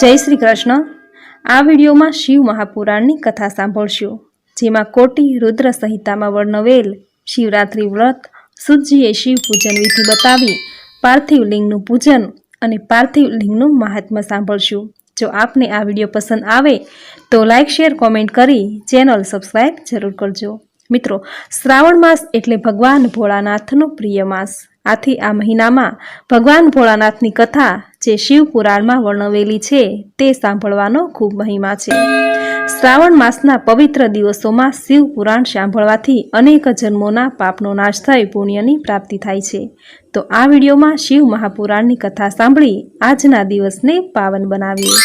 જય શ્રી કૃષ્ણ. આ વિડીયોમાં શિવ મહાપુરાણની કથા સાંભળશો, જેમાં કોટી રુદ્ર સંહિતામાં વર્ણવેલ શિવરાત્રિ વ્રત સુજીએ શિવ પૂજન વિધિ બતાવી, પાર્થિવ લિંગનું પૂજન અને પાર્થિવ લિંગનું મહાત્મ્ય સાંભળશું. જો આપને આ વીડિયો પસંદ આવે, તો લાઇક શેર, કોમેન્ટ કરી ચેનલ સબસ્ક્રાઈબ જરૂર કરજો. મિત્રો, શ્રાવણ માસ એટલે ભગવાન ભોળાનાથનો પ્રિય માસ. આથી આ મહિનામાં ભગવાન ભોળાનાથની કથા જે શિવ પુરાણમાં વર્ણવેલી છે તે સાંભળવાનો ખૂબ મહિમા છે. શ્રાવણ માસના પવિત્ર દિવસોમાં શિવ પુરાણ સાંભળવાથી અનેક જન્મોના પાપનો નાશ થઈ પુણ્યની પ્રાપ્તિ થાય છે. તો આ વિડીયોમાં શિવ મહાપુરાણની કથા સાંભળી આજના દિવસને પાવન બનાવીએ.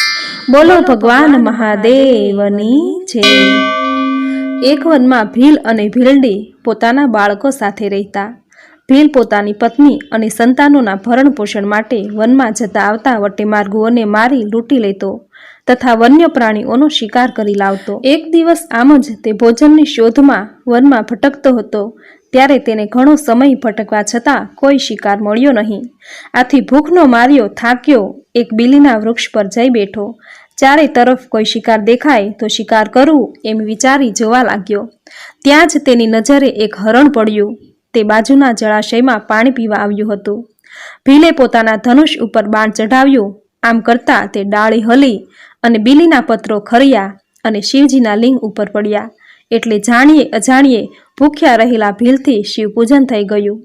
બોલો ભગવાન મહાદેવની. જય. એક વનમાં ભીલ અને ભીલડી પોતાના બાળકો સાથે રહેતા. ભીલ પોતાની પત્ની અને સંતાનોના ભરણ પોષણ માટે વનમાં જતા આવતા વટેમાર્ગુઓને મારી લૂંટી લેતો તથા વન્ય પ્રાણીઓનો શિકાર કરી લાવતો. એક દિવસ આમ જ તે ભોજનની શોધમાં વનમાં ભટકતો હતો, ત્યારે તેને ઘણો સમય ભટકવા છતાં કોઈ શિકાર મળ્યો નહીં. આથી ભૂખનો માર્યો થાક્યો, એક બીલીના વૃક્ષ પર જઈ બેઠો. ચારે તરફ કોઈ શિકાર દેખાય તો શિકાર કરવું એમ વિચારી જોવા લાગ્યો. ત્યાં જ તેની નજરે એક હરણ પડ્યું. તે બાજુના જળાશયમાં પાણી પીવા આવ્યું હતું. ભીલે પોતાના ધનુષ ઉપર બાણ ચઢાવ્યું. આમ કરતાં તે ડાળી હલી અને બીલીના પત્રો ખર્યા અને શિવજીના લિંગ ઉપર પડ્યા. એટલે જાણીએ અજાણીએ ભૂખ્યા રહેલા ભીલથી શિવ પૂજન થઈ ગયું.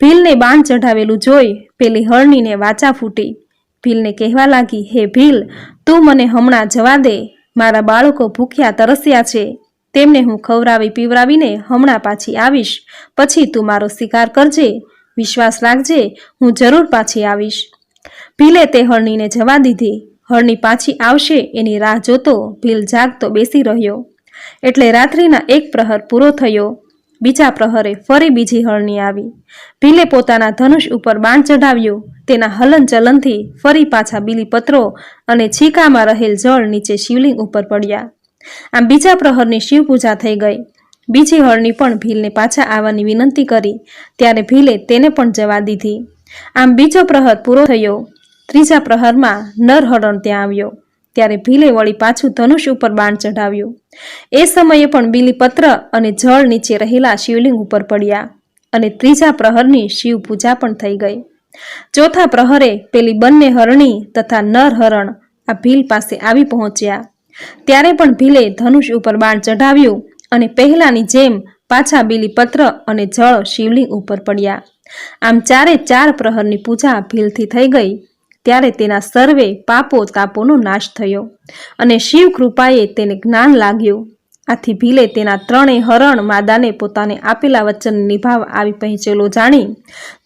ભીલને બાણ ચઢાવેલું જોઈ પેલી હરણીને વાચા ફૂટી. ભીલને કહેવા લાગી, હે ભીલ, તું મને હમણાં જવા દે. મારા બાળકો ભૂખ્યા તરસ્યા છે. તેમને હું ખવડાવી પીવરાવીને હમણાં પાછી આવીશ. પછી તું મારો શિકાર કરજે, વિશ્વાસ રાખજે, હું જરૂર પાછી આવીશ. ભીલે તે હરણીને જવા દીધી. હરણી પાછી આવશે, એની રાહ જોતો ભીલ જાગતો બેસી રહ્યો. એટલે રાત્રિના એક પ્રહર પૂરો થયો. બીજા પ્રહરે ફરી બીજી હરણી આવી. ભીલે પોતાના ધનુષ ઉપર બાણ ચઢાવ્યું. તેના હલનચલનથી ફરી પાછા બીલીપત્રો અને છીકામાં રહેલ જળ નીચે શિવલિંગ ઉપર પડ્યા. આમ બીજા પ્રહરની શિવ પૂજા થઈ ગઈ. બીજી હરણી પણ ભીલને પાછા આવવાની વિનંતી કરી. ત્યારે ભીલે તેને પણ જવા દીધી. આમ બીજો પ્રહર પૂરો થયો. ત્રીજા પ્રહરમાં નરહરણ ત્યાં આવ્યો. ત્યારે ભીલે વળી પાછું ધનુષ ઉપર બાણ ચઢાવ્યું. એ સમયે પણ બીલીપત્ર અને જળ નીચે રહેલા શિવલિંગ ઉપર પડ્યા અને ત્રીજા પ્રહરની શિવ પૂજા પણ થઈ ગઈ. ચોથા પ્રહરે પેલી બંને હરણી તથા નર હરણ આ ભીલ પાસે આવી પહોંચ્યા. ત્યારે પણ ભીલે ધનુષ ઉપર બાણ ચઢાવ્યું અને પહેલાની જેમ પાછા બીલીપત્ર અને જળ શિવલિંગ ઉપર પડ્યા. આમ ચારે ચાર પ્રહરની પૂજા ભીલથી થઈ ગઈ. ત્યારે તેના સર્વે પાપો તાપોનો નાશ થયો અને શિવ કૃપાએ તેને જ્ઞાન લાગ્યું. આથી ભીલે તેના ત્રણેય હરણ માદાને પોતાને આપેલા વચન નિભાવ આવી પહોંચેલો જાણી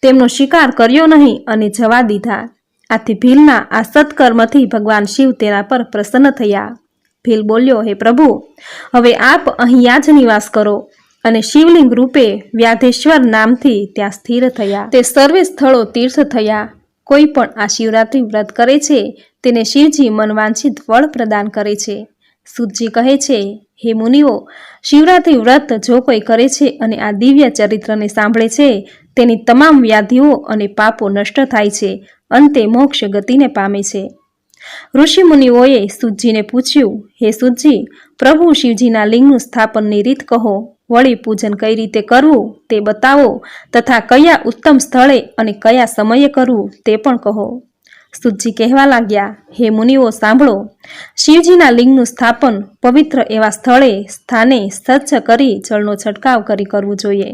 તેમનો શિકાર કર્યો નહીં અને જવા દીધા. આથી ભીલના આ સત્કર્મથી ભગવાન શિવ તેના પર પ્રસન્ન થયા. ભીલ બોલ્યો, હે પ્રભુ, હવે આપ અહીંયા જ નિવાસ કરો. અને શિવલિંગ રૂપે વ્યાધેશ્વર નામથી ત્યાં સ્થિર થયા. તે સર્વે સ્થળો તીર્થ થયા. કોઈ પણ આ શિવરાત્રિ વ્રત કરે છે, તેને શિવજી મનવાંછિત ફળ પ્રદાન કરે છે. સુતજી કહે છે, હે મુનિઓ, શિવરાત્રિ વ્રત જો કોઈ કરે છે અને આ દિવ્ય ચરિત્રને સાંભળે છે, તેની તમામ વ્યાધિઓ અને પાપો નષ્ટ થાય છે. અંતે મોક્ષ ગતિને પામે છે. ઋષિ મુનિઓએ સુતજીને પૂછ્યું, હે સુતજી પ્રભુ શિવજીના લિંગનું સ્થાપનની રીત કહો, વળી પૂજન કઈ રીતે કરવું તે બતાવો તથા કયા ઉત્તમ સ્થળે અને કયા સમયે કરવું તે પણ કહો. સુતજી કહેવા લાગ્યા, હે મુનિઓ, સાંભળો. શિવજીના લિંગનું સ્થાપન પવિત્ર એવા સ્થળે, સ્થાને સ્વચ્છ કરી જળનો છંટકાવ કરી કરવું જોઈએ.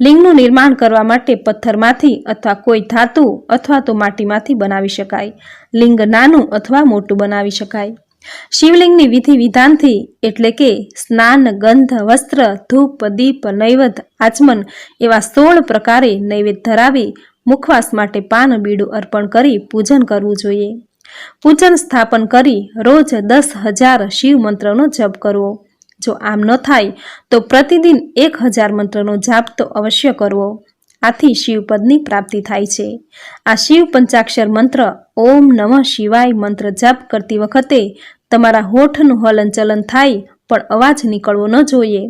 લિંગનું નિર્માણ કરવા માટે પથ્થરમાંથી અથવા કોઈ ધાતુ અથવા તો માટીમાંથી બનાવી શકાય. લિંગ નાનું અથવા મોટું બનાવી શકાય. શિવલિંગની વિધિ વિધાનથી એટલે કે સ્નાન, ગંધ, વસ્ત્ર, ધૂપ, દીપ, નૈવેદ્ય, આચમન એવા સોળ પ્રકારે નૈવેદ્ય ધરાવી મુખવાસ માટે પાન બીડું અર્પણ કરી પૂજન કરવું જોઈએ. પૂજન સ્થાપન કરી રોજ દસ હજાર શિવ મંત્રનો જપ કરવો. જો આમ ન થાય, તો પ્રતિદિન એક હજાર મંત્રનો જાપ તો અવશ્ય કરવો. આથી શિવપદની પ્રાપ્તિ થાય છે. આ શિવ પંચાક્ષર મંત્ર, ઓમ નમઃ શિવાય મંત્ર જાપ કરતી વખતે તમારા હોઠનું હલનચલન થાય, પણ અવાજ નીકળવો ન જોઈએ.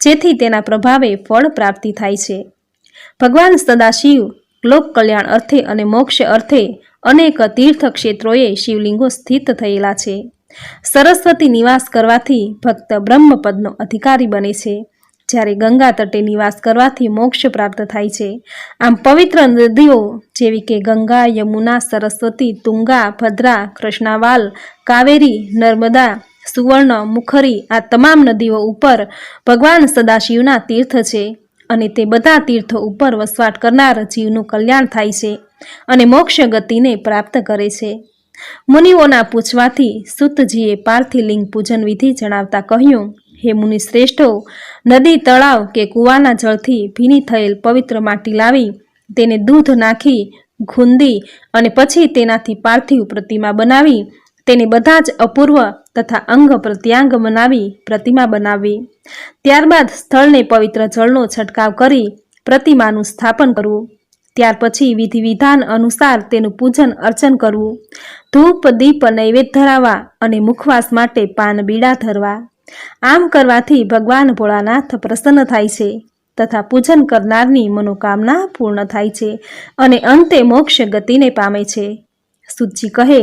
જેથી તેના પ્રભાવે ફળ પ્રાપ્તિ થાય છે. ભગવાન સદાશિવ લોક કલ્યાણ અર્થે અને મોક્ષ અર્થે અનેક તીર્થ ક્ષેત્રોએ શિવલિંગો સ્થિત થયેલા છે. સરસ્વતી નિવાસ કરવાથી ભક્ત બ્રહ્મપદનો અધિકારી બને છે. જ્યારે ગંગા તટે નિવાસ કરવાથી મોક્ષ પ્રાપ્ત થાય છે. આમ પવિત્ર નદીઓ જેવી કે ગંગા, યમુના, સરસ્વતી, તુંગા, ભદ્રા, કૃષ્ણાવાલ, કાવેરી, નર્મદા, સુવર્ણ, મુખરી આ તમામ નદીઓ ઉપર ભગવાન સદાશિવના તીર્થ છે. અને તે બધા તીર્થો ઉપર વસવાટ કરનાર જીવનું કલ્યાણ થાય છે અને મોક્ષ ગતિને પ્રાપ્ત કરે છે. મુનિઓના પૂછવાથી સુતજીએ પાર્થિલિંગ પૂજન વિધિ જણાવતા કહ્યું, હે મુનિ શ્રેષ્ઠો, નદી, તળાવ કે કૂવાના જળથી ભીની થયેલ પવિત્ર માટી લાવી, તેને દૂધ નાખી ખૂંદી અને પછી તેનાથી પાર્થિવ પ્રતિમા બનાવી, તેને બધા જ અપૂર્વ તથા અંગ પ્રત્યાંગ બનાવી પ્રતિમા બનાવવી ત્યારબાદ સ્થળને પવિત્ર જળનો છંટકાવ કરી પ્રતિમાનું સ્થાપન કરવું. ત્યાર પછી વિધિ વિધાન અનુસાર તેનું પૂજન અર્ચન કરવું. ધૂપ, દીપ નૈવેદ્ય ધરાવવા અને મુખવાસ માટે પાન બીડા ધરવા. આમ કરવાથી ભગવાન ભોળાનાથ પ્રસન્ન થાય છે તથા પૂજન કરનારની મનોકામના પૂર્ણ થાય છે અને અંતે મોક્ષ ગતિને પામે છે. સુજી કહે,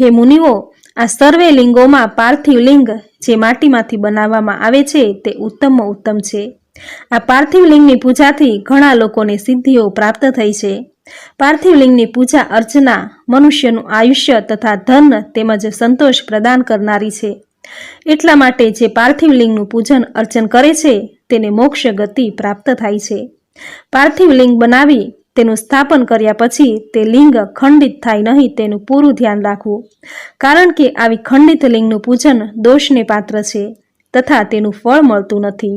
હે મુનિઓ આ સર્વે લિંગોમાં પાર્થિવ લિંગ જે માટીમાંથી બનાવવામાં આવે છે, તે ઉત્તમ ઉત્તમ છે. આ પાર્થિવ લિંગની પૂજાથી ઘણા લોકોને સિદ્ધિઓ પ્રાપ્ત થઈ છે. પાર્થિવ લિંગની પૂજા અર્ચના, મનુષ્યનું આયુષ્ય તથા ધન તેમજ સંતોષ પ્રદાન કરનારી છે. એટલા માટે જે પાર્થિવ લિંગનું પૂજન અર્ચન કરે છે, તેને મોક્ષ ગતિ પ્રાપ્ત થાય છે. પાર્થિવ લિંગ બનાવી તેનું સ્થાપન કર્યા પછી તે લિંગ ખંડિત થાય નહીં તેનું પૂરું ધ્યાન રાખવું. કારણ કે આવી ખંડિત લિંગનું પૂજન દોષને પાત્ર છે તથા તેનું ફળ મળતું નથી.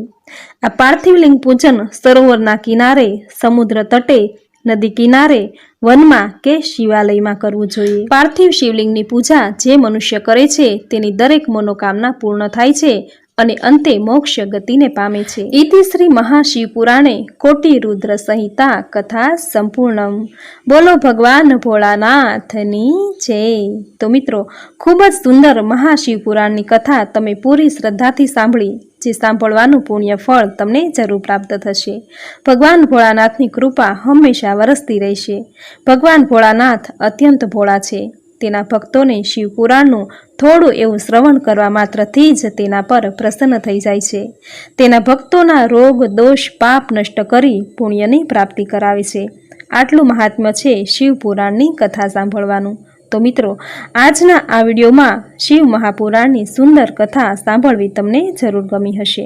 આ પાર્થિવ લિંગ પૂજન સરોવરના કિનારે, સમુદ્ર તટે, નદી કિનારે, વનમાં કે શિવાલયમાં કરવું જોઈએ. પાર્થિવ શિવલિંગની પૂજા જે મનુષ્ય કરે છે તેની દરેક મનોકામના પૂર્ણ થાય છે અને અંતે મોક્ષ ગતિને પામે છે. ઇતિ શ્રી મહાશિવ કોટી રુદ્ર સંહિતા કથા સંપૂર્ણમ. બોલો ભગવાન ભોળાનાથની જય. તો મિત્રો, ખૂબ જ સુંદર મહાશિવપુરાણની કથા તમે પૂરી શ્રદ્ધાથી સાંભળી, જે સાંભળવાનું પુણ્ય ફળ તમને જરૂર પ્રાપ્ત થશે. ભગવાન ભોળાનાથની કૃપા હંમેશા વરસતી રહેશે. ભગવાન ભોળાનાથ અત્યંત ભોળા છે. તેના ભક્તોને શિવપુરાણનું થોડું એવું શ્રવણ કરવા માત્રથી જ તેના પર પ્રસન્ન થઈ જાય છે. તેના ભક્તોના રોગ, દોષ, પાપ નષ્ટ કરી પુણ્યની પ્રાપ્તિ કરાવે છે. આટલું મહાત્મ્ય છે શિવ પુરાણની કથા સાંભળવાનું. તો મિત્રો, આજના આ વિડીયોમાં શિવ મહાપુરાણની સુંદર કથા સાંભળવી તમને જરૂર ગમી હશે.